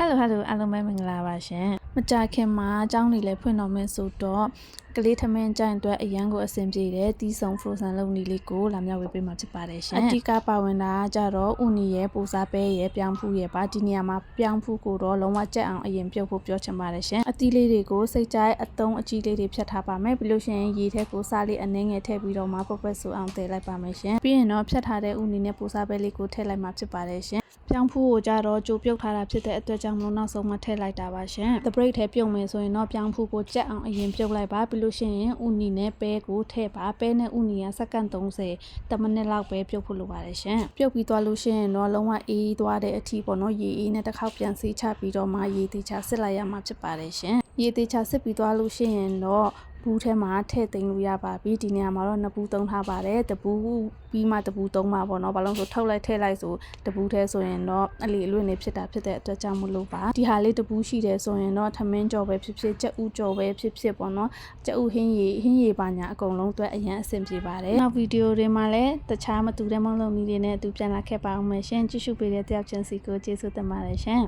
ဟယ်လိုဟယ်လိုအားလုံးပဲမင်္ဂလာပါရှင်မကြခင်မှာအကြောင်းတွေလည်းဖွင့်တော်မယ်ဆိုတော့ကလေးထမင်းကြိုင်အတွက်အရန်ကိုအဆင်ပြေတဲ့တီးဆုံ frozen လုပ်နည်းလေးကိုလာမြောက်ဝေပေးမှာဖြစ်ပါတယ်ရှင်အဓိကပါဝင်တာကကြတော့ဥနီရဲ့ပူစားပဲရဲ့ပြောင်းဖူးရဲ့ပါဒီနေရာမှာပြောင်းဖူးကိုတော့လုံးဝကြက်အောင်အရင်ပြုတ်ဖို့ပြောချင်ပါတယ်ရှင်အသီးလေးတွေကိုစိတ်ကြိုက်အသုံးအကြီးလေးတွေဖြတ်ထားပါမယ်ပြီးလို့ရှိရင်ရေထဲကိုစားလေးအနှင်းငယ်ထည့်ပြီးတော့မှပုတ်ပုတ်ဆူအောင်တည်လိုက်ပါမယ်ရှင်ပြီးရင်တော့ဖြတ်ထားတဲ့ဥနီနဲ့ပူစားပဲလေးကိုထည့်လိုက်မှာဖြစ်ပါတယ်ရှင်ပြောင်းဖူးကိုကြတော့ကြိုပြုတ်ထားတာဖြစ်တဲ့အတွက်ကြောင့်မလို့နောက်ဆုံးမှထည့်လိုက်တာပါရှင်။ The break ထဲပြုတ်မယ်ဆိုရင်တော့ပြောင်းဖူးကိုကြက်အောင်အရင်ပြုတ်လိုက်ပါပြီးလို့ရှိရင်ဥနီနဲ့ပဲကိုထည့်ပါပဲနဲ့ဥနီကစက္ကန့်30တမိနစ်လောက်ပဲပြုတ်ဖို့လိုပါတယ်ရှင်။ပြုတ်ပြီးသွားလို့ရှိရင်တော့လုံးဝအေးသွားတဲ့အထီးပေါ့နော်ရေအေးနဲ့တစ်ခေါက်ပြန်ဆေးချပြီးတော့မှရေသေးချစစ်လိုက်ရမှာဖြစ်ပါတယ်ရှင်။ရေသေးချစစ်ပြီးသွားလို့ရှိရင်တော့ ဘူးထဲမှာထည့်သိမ်းလို့ရပါပြီဒီနေရာမှာတော့နှစ်ဘူးသုံးထားပါတယ်တဘူးပြီးမှတဘူးသုံးမှာပေါ့နော်ဘာလို့လဲဆိုထုတ်လိုက်ထည့်လိုက်ဆိုတဘူးထဲဆိုရင်တော့အလီအလွင့်နေဖြစ်တာဖြစ်တဲ့အတွက်ကြောင့်မလို့ပါဒီဟာလေးတဘူးရှိတယ်ဆိုရင်တော့ထမင်းကြော်ပဲဖြစ်ဖြစ်ကြက်ဥကြော်ပဲဖြစ်ဖြစ်ပေါ့နော်ကြက်ဥဟင်းရည်ဟင်းရည်ပါညာအကုန်လုံးအတွက်အရင်အဆင်ပြေပါတယ်နောက်ဗီဒီယိုတွေမှာလည်းတခြားမတူတဲ့မုံလုံးနည်းတွေနဲ့အတူပြန်လာခဲ့ပါအောင်မယ်ရှင်ကြည့်ရှုပေးတဲ့တယောက်ချင်းစီကိုကျေးဇူးတင်ပါတယ်ရှင်